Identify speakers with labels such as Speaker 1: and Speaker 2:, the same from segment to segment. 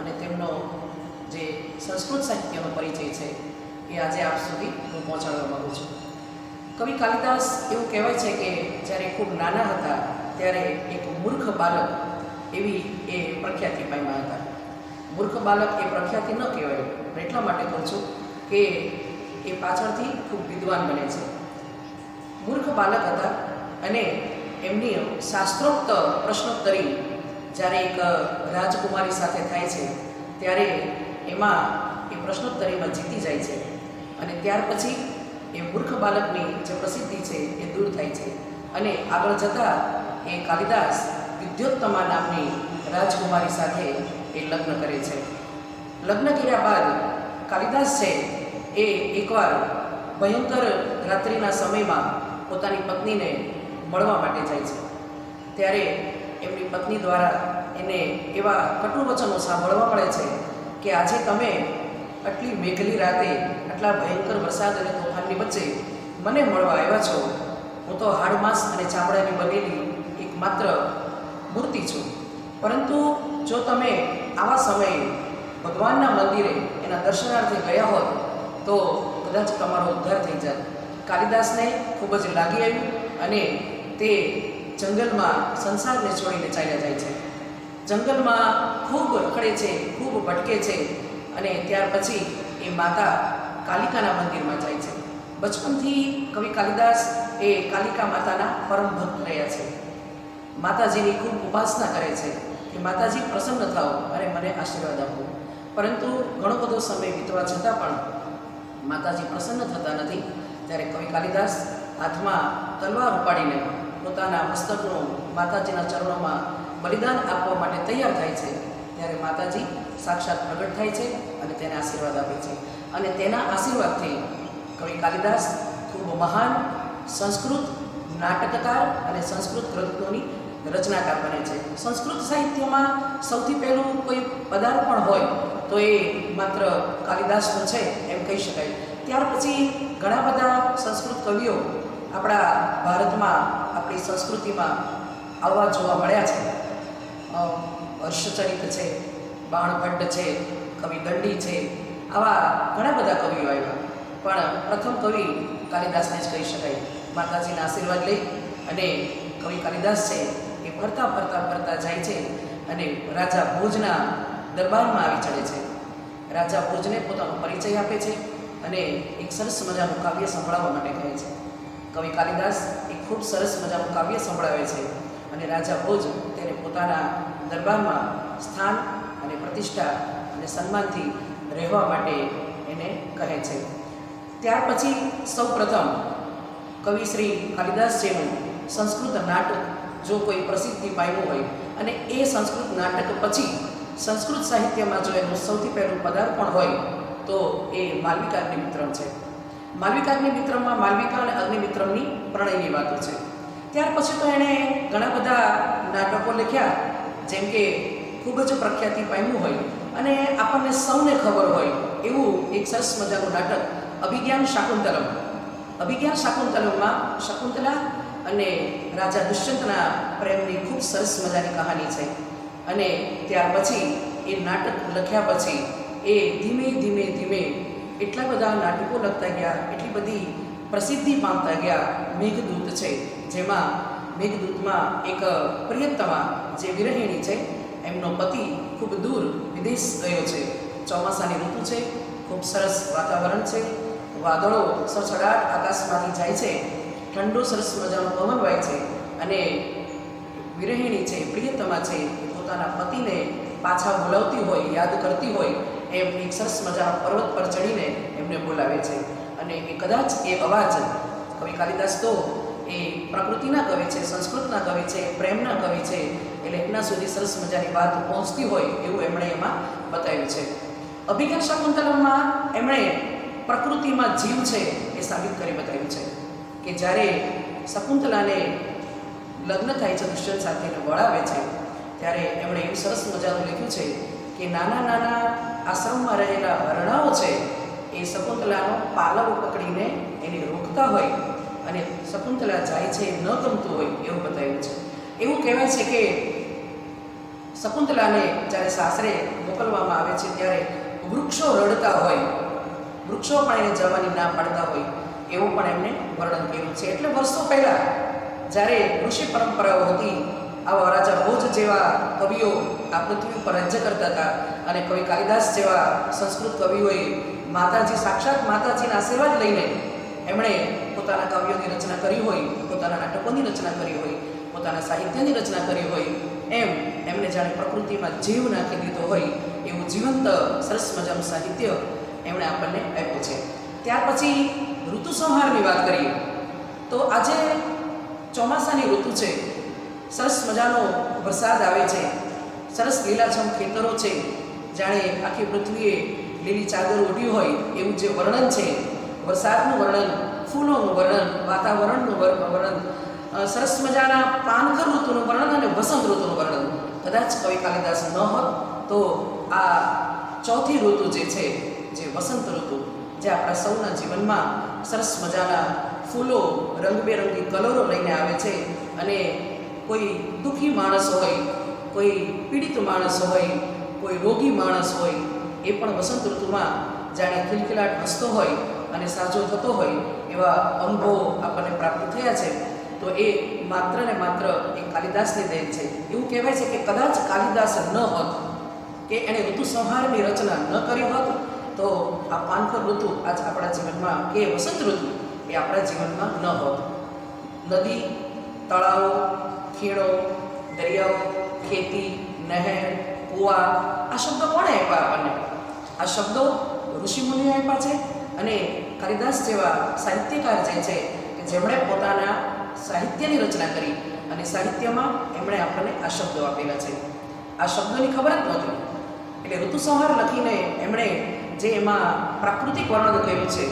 Speaker 1: અને તેમનો જે સંસ્કૃત સાહિત્યનો પરિચય છે, એ આજે આપ સુધી હું પહોંચાડવા માગું છું. કવિ કાલિદાસ એવું કહેવાય છે કે જ્યારે ખૂબ નાના હતા, ત્યારે એક મૂર્ખ બાલક એવી એ પ્રખ્યાતિ પામ્યા હતા. મૂર્ખ બાલક એ પ્રખ્યાતિ ન કહેવાય એટલા માટે કહું છું કે એ પાછળથી ખૂબ વિદ્વાન બને છે. મૂર્ખ બાલક હતા અને એમની શાસ્ત્રોક્ત પ્રશ્નોત્તરી જ્યારે એક રાજકુમારી સાથે થાય છે, ત્યારે એમાં એ પ્રશ્નોત્તરીમાં જીતી જાય છે. અને ત્યાર પછી એ મૂર્ખ બાલકની જે પ્રસિદ્ધિ છે એ દૂર થાય છે. અને આગળ જતાં એ કાલિદાસ વિદ્યોત્તમા નામની રાજકુમારી સાથે એ લગ્ન કરે છે. લગ્ન કર્યા બાદ કાલિદાસ છે એ એકવાર ભયંકર રાત્રિના સમયમાં પોતાની પત્નીને મળવા માટે જાય છે. ત્યારે એમની પત્ની દ્વારા એને એવા કટુ વચનો સાંભળવા મળે છે કે આજે તમે આટલી મેઘલી રાતે આટલા ભયંકર વરસાદ અને તોફાનની વચ્ચે મને મળવા આવ્યા છો. હું તો હાડમાંસ અને ચામડાની બનેલી એક માત્ર મૂર્તિ છું. પરંતુ જો તમે આવા સમયે ભગવાનના મંદિરે એના દર્શનાર્થે ગયા હોત, તો કદાચ તમારો ઉદ્ધાર થઈ જાય કાલિદાસને ખૂબ જ લાગી આવ્યું અને તે જંગલમાં સંસારને છોડીને ચાલ્યા જાય છે. જંગલમાં ખૂબ રખડે છે, ખૂબ ભટકે છે અને ત્યાર પછી એ માતા કાલિકાના મંદિરમાં જાય છે. બચપનથી કવિ કાલિદાસ એ કાલિકા માતાના પરમ ભક્ત રહ્યા છે. માતાજીની ખૂબ ઉપાસના કરે છે કે માતાજી પ્રસન્ન થાઓ અને મને આશીર્વાદ આપો. પરંતુ ઘણો બધો સમય વીતવા છતાં પણ માતાજી પ્રસન્ન થતા નથી. ત્યારે કવિ કાલિદાસ હાથમાં તલવાર ઉપાડીને પોતાના મસ્તકનું માતાજીના ચરણોમાં બલિદાન આપવા માટે તૈયાર થાય છે. ત્યારે માતાજી સાક્ષાત પ્રગટ થાય છે અને તેને આશીર્વાદ આપે છે. અને તેના આશીર્વાદથી કવિ કાલિદાસ ખૂબ મહાન સંસ્કૃત નાટકકાર અને સંસ્કૃત ગ્રંથોની રચનાકાર બને છે. સંસ્કૃત સાહિત્યમાં સૌથી પહેલું કોઈ પદાર્પણ હોય તો એ માત્ર કાલિદાસનું છે એમ કહી શકાય. ત્યાર પછી ઘણા બધા સંસ્કૃત કવિઓ આપણા ભારતમાં, આપણી સંસ્કૃતિમાં આવવા જોવા મળ્યા છે. હર્ષચરિત છે, બાણભટ્ટ છે, કવિ દંડી છે, આવા ઘણા બધા કવિઓ આવ્યા. પણ પ્રથમ કવિ કાલિદાસને જ કહી શકાય. માતાજીના આશીર્વાદ લઈ અને કવિ કાલિદાસ છે એ ફરતા ફરતા ફરતા જાય છે અને રાજા ભોજના દરબારમાં આવી ચડે છે. રાજા ભોજને પોતાનો પરિચય આપે છે અને એક સરસ મજાનું કાવ્ય સંભળાવવા માટે કહે છે. કવિ કાલિદાસ એ ખૂબ સરસ મજાનું કાવ્ય સંભળાવે છે અને રાજા ભોજ તેને પોતાના દરબારમાં સ્થાન અને પ્રતિષ્ઠા અને સન્માનથી રહેવા માટે એને કહે છે. ત્યાર પછી સૌ પ્રથમ કવિ શ્રી કાલિદાસજીનું સંસ્કૃત નાટક જો કોઈ પ્રસિદ્ધિ પામ્યું હોય અને એ સંસ્કૃત નાટક પછી સંસ્કૃત સાહિત્યમાં જો એનું સૌથી પહેલું પદાર્પણ હોય તો એ માલવિકાગ્નિ મિત્રમ છે. માલવિકાગ્નિ અગ્નિમિત્રમમાં માલવિકા અને અગ્નિમિત્રમની પ્રણયની વાતો છે. ત્યાર પછી તો એણે ઘણા બધા નાટકો લખ્યા, જેમ કે ખૂબ જ પ્રખ્યાતિ પામ્યું હોય અને આપણને સૌને ખબર હોય એવું એક સરસ મજાનું નાટક, અભિજ્ઞાન શાકુંતલમ. અભિજ્ઞાન શાકુંતલમમાં શકુંતલા અને રાજા દુષ્યંતના પ્રેમની ખૂબ સરસ મજાની કહાની છે. અને ત્યાર પછી એ નાટક લખ્યા પછી એ ધીમે ધીમે ધીમે એટલા બધા નાટકો લખતા ગયા, એટલી બધી પ્રસિદ્ધિ પામતા ગયા મેઘદૂત છે, જેમાં મેઘદૂતમાં એક પ્રિયતમા જે વિરહિણી છે, એમનો પતિ ખૂબ દૂર વિદેશ ગયો છે. ચોમાસાની ઋતુ છે, ખૂબ સરસ વાતાવરણ છે, વાદળો સછડાટ આકાશમાંથી જાય છે, ઠંડો સરસ મજાનો પવન વાય છે અને વિરહિણી છે, પ્રિયતમા છે પોતાના પતિને પાછા બોલાવતી હોય, યાદ કરતી હોય એમ એક સરસ મજાના પર્વત પર ચડીને એમને બોલાવે છે. અને એ કદાચ એ અવાજ કવિ કાલિદાસ તો એ પ્રકૃતિના કવિ છે, સંસ્કૃતના કવિ છે, પ્રેમના કવિ છે, એટલે એમના સુધી સરસ મજાની વાત પહોંચતી હોય એવું એમણે એમાં બતાવ્યું છે. અભિજ્ઞાન શકુંતલમમાં એમણે પ્રકૃતિમાં જીવ છે એ સાબિત કરી બતાવ્યું છે કે જ્યારે શકુંતલાને લગ્ન થાય છે, દુષ્યંત સાથેને વળાવે છે ત્યારે એમણે એવું સરસ મજાનું લખ્યું છે કે નાના નાના આશ્રમમાં રહેલા હરણાઓ છે, એ શકુંતલાનો પાલવ પકડીને એને રોકતા હોય અને શકુંતલા જાય છે ન ગમતું હોય એવું બતાવ્યું છે. એવું કહેવાય છે કે શકુંતલાને જ્યારે સાસરે મોકલવામાં આવે છે ત્યારે વૃક્ષો રડતા હોય, વૃક્ષો પણ એને જવાની ના પાડતા હોય એવું પણ એમને વર્ણન કર્યું છે. એટલે વર્ષો પહેલાં જ્યારે ઋષિ પરંપરાઓ હતી આવા રાજા ભોજ જેવા કવિઓ આ પૃથ્વી ઉપર રાજ્ય કરતા હતા અને કવિ કાલિદાસ જેવા સંસ્કૃત કવિઓએ માતાજી સાક્ષાત માતાજીના આશીર્વાદ લઈને એમણે પોતાના કાવ્યોની રચના કરી હોય, પોતાના નાટકોની રચના કરી હોય, પોતાના સાહિત્યની રચના કરી હોય, એમ એમને જાણે પ્રકૃતિમાં જીવ નાખી દીધો હોય એવું જીવંત, સરસ મજાનું સાહિત્ય એમણે આપણને આપ્યું છે. ત્યાર પછી ઋતુ સંહારની વાત કરીએ, તો આજે ચોમાસાની ઋતુ છે. સરસ મજાનો વરસાદ આવે છે. સરસ લીલાછમ ખેતરો છે. જાણે આખી પૃથ્વીએ લીલી ચાદર ઓઢી હોય એવું જે વર્ણન છે. વરસાદનું વર્ણન, ફૂલોનું વર્ણન, વાતાવરણનું વર- વર્ણન સરસ મજાના પાનખર ઋતુનું વર્ણન અને વસંત ઋતુનું વર્ણન. કદાચ કવિ કાલિદાસ ન હોત તો આ ચોથી ઋતુ જે છે, જે વસંત ઋતુ, જે આપણા સૌના જીવનમાં સરસ મજાના ફૂલો, રંગબેરંગી કલરો લઈને આવે છે અને કોઈ દુઃખી માણસ હોય, કોઈ પીડિત માણસ હોય, કોઈ રોગી માણસ હોય, એ પણ વસંત ઋતુમાં જાણે ખિલખિલાટ હસતો હોય અને સાજો થતો હોય, એવા અનુભવો આપણને પ્રાપ્ત થયા છે, તો એ માત્ર ને માત્ર એ કાલિદાસની દેન છે. એવું કહેવાય છે કે કદાચ કાલિદાસ ન હોત, કે એણે ઋતુ સંહારની રચના ન કરી હોત, તો આ પાનખર ઋતુ આજ આપણા જીવનમાં કે વસંત ઋતુ એ આપણા જીવનમાં ન હોત. નદી, તળાવો ખીણો દરિયાઓ ખેતી, નહેર, કુવા, આ શબ્દો કોણે આપ્યા આપણને? આ શબ્દો ઋષિમુનિએ આપ્યા છે અને કાલિદાસ જેવા સાહિત્યકાર જે છે, કે જેમણે પોતાના સાહિત્યની રચના કરી અને સાહિત્યમાં એમણે આપણને આ શબ્દો આપેલા છે. આ શબ્દોની ખબર જ નહોતી. એટલે ઋતુસંહાર લખીને એમણે જે એમાં પ્રાકૃતિક વર્ણન કર્યું છે,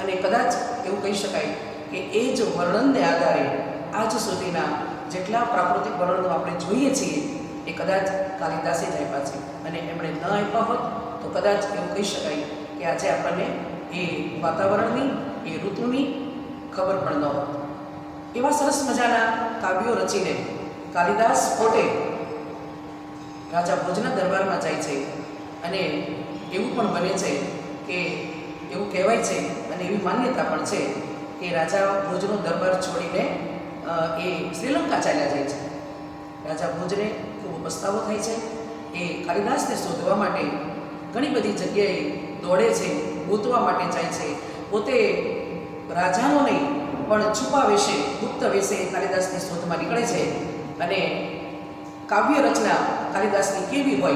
Speaker 1: અને કદાચ એવું કહી શકાય કે એ જ વર્ણનને આધારે આજ સુધીના જેટલા પ્રાકૃતિક વર્ણનો આપણે જોઈએ છીએ, એ કદાચ કાલિદાસે જ આપ્યા છે. અને એમણે ન આપ્યા હોત, તો કદાચ એવું કહી શકાય કે આજે આપણને એ વાતાવરણની, એ ઋતુની ખબર પણ ન હોત. એવા સરસ મજાના કાવ્યો રચીને કાલિદાસ પોતે રાજા ભોજના દરબારમાં જાય છે અને એવું પણ બને છે કે, એવું કહેવાય છે અને એવી માન્યતા પણ છે કે રાજા ભોજનો દરબાર છોડીને એ શ્રીલંકા ચાલ્યા જાય છે. રાજા ભોજને ખૂબ પસ્તાવો થાય છે. એ કાલિદાસને શોધવા માટે ઘણી બધી જગ્યાએ દોડે છે, ગોતવા માટે જાય છે. પોતે રાજાનો નહીં પણ છુપા વેશે, ગુપ્ત વેશે કાલિદાસની શોધમાં નીકળે છે અને કાવ્ય રચના કાલિદાસની કેવી હોય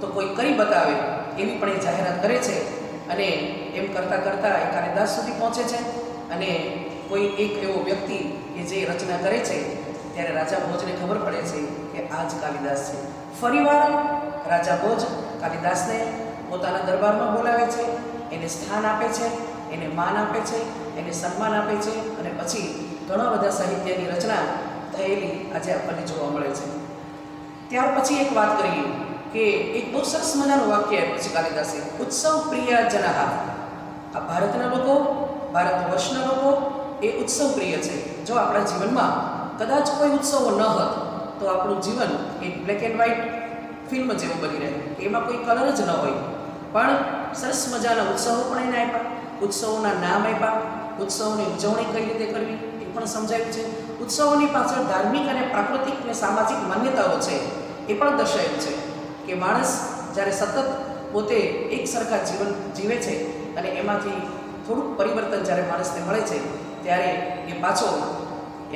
Speaker 1: તો કોઈ કરી બતાવે એવી પણ એ જાહેરાત કરે છે અને એમ કરતાં કરતાં એ કાલિદાસ સુધી પહોંચે છે અને કોઈ એક એવો વ્યક્તિ કે જે રચના કરે છે, ત્યારે રાજા ભોજને ખબર પડે છે કે આ જ કાલિદાસ છે. ફરીવાર રાજા ભોજ કાલિદાસને પોતાના દરબારમાં બોલાવે છે, એને સ્થાન આપે છે, એને માન આપે છે, એને સન્માન આપે છે અને પછી ઘણા બધા સાહિત્યની રચના થયેલી આજે આપણને જોવા મળે છે. ત્યાર પછી એક વાત કરીએ કે એક બહુ સરસ મજાનું વાક્ય આપ્યું છે કાલિદાસે, ઉત્સવ પ્રિય જનાહા. આ ભારતના લોકો ભારત વર્ષના લોકો એ ઉત્સવ પ્રિય છે. જો આપણા જીવનમાં કદાચ કોઈ ઉત્સવો ન હોત, તો આપણું જીવન એક બ્લેક એન્ડ વ્હાઇટ ફિલ્મ જેવું બની રહે. એમાં કોઈ કલર જ ન હોય. પણ સરસ મજાના ઉત્સવો પણ એને આપ્યા. ઉત્સવોના નામ આપ્યા. ઉત્સવોની ઉજવણી કઈ રીતે કરવી એ પણ સમજાયું છે. ઉત્સવોની પાછળ ધાર્મિક અને પ્રાકૃતિક અને સામાજિક માન્યતાઓ છે એ પણ દર્શાયું છે કે માણસ જ્યારે સતત પોતે એક સરખા જીવન જીવે છે અને એમાંથી થોડુંક પરિવર્તન જ્યારે માણસને મળે છે, ત્યારે એ પાછો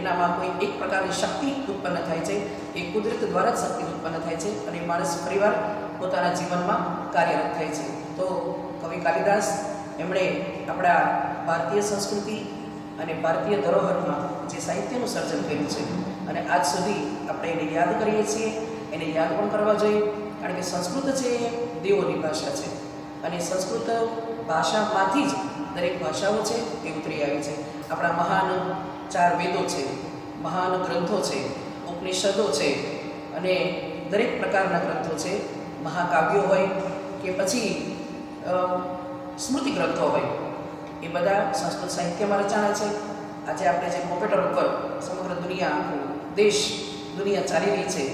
Speaker 1: એનામાં કોઈ એક પ્રકારની શક્તિ ઉત્પન્ન થાય છે, એ કુદરત દ્વારા જ શક્તિ ઉત્પન્ન થાય છે અને માણસ પરિવાર પોતાના જીવનમાં કાર્યરત થાય છે. તો કવિ કાલિદાસ, એમણે આપણા ભારતીય સંસ્કૃતિ અને ભારતીય ધરોહરમાં જે સાહિત્યનું સર્જન કર્યું છે, અને આજ સુધી આપણે એને યાદ કરીએ છીએ, એને યાદ પણ કરવા જોઈએ, કારણ કે સંસ્કૃત છે એ દેવોની ભાષા છે. અને સંસ્કૃત ભાષામાંથી જ દરેક ભાષાઓ છે એ ઉતરી આવી છે. આપણા મહાન ચાર વેદો છે, મહાન ગ્રંથો છે, ઉપનિષદો છે અને દરેક પ્રકારના ગ્રંથો છે. મહાકાવ્યો હોય કે પછી સ્મૃતિ ગ્રંથો હોય, એ બધા સંસ્કૃત સાહિત્યમાં રચાણા છે. આજે આપણે જે કોમ્પ્યુટર ઉપર સમગ્ર દુનિયા, આખું દેશ, દુનિયા ચાલી રહી છે,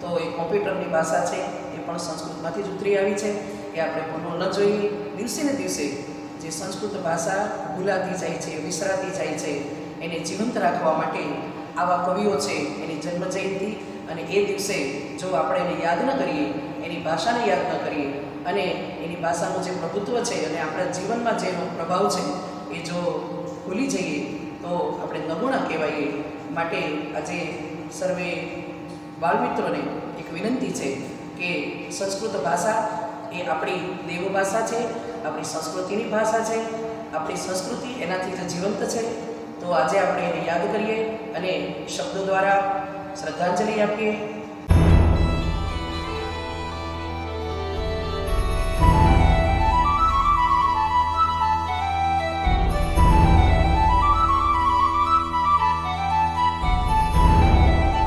Speaker 1: તો એ કોમ્પ્યુટરની ભાષા છે એ પણ સંસ્કૃતમાંથી જ ઉતરી આવી છે. એ આપણે ભૂલવું ન જોઈએ. દિવસે ને દિવસે જે સંસ્કૃત ભાષા ભૂલાતી જાય છે, વિસરાતી જાય છે, એને જીવંત રાખવા માટે આવા કવિઓ છે, એની જન્મ જયંતિ અને એ દિવસે જો આપણે એને યાદ ન કરીએ, એની ભાષાને યાદ ન કરીએ અને એની ભાષાનું જે પ્રભુત્વ છે અને આપણા જીવનમાં જેનો પ્રભાવ છે, એ જો ભૂલી જઈએ, તો આપણે નમૂના કહેવાઈએ. માટે આજે સર્વે બાળમિત્રોને એક વિનંતી છે કે સંસ્કૃત ભાષા એ આપણી દેવ ભાષા છે, આપણી સંસ્કૃતિની ભાષા છે, આપણી સંસ્કૃતિ એનાથી જ જીવંત છે. તો આજે આપણે એને યાદ કરીએ અને શબ્દો દ્વારા શ્રદ્ધાંજલિ આપીએ.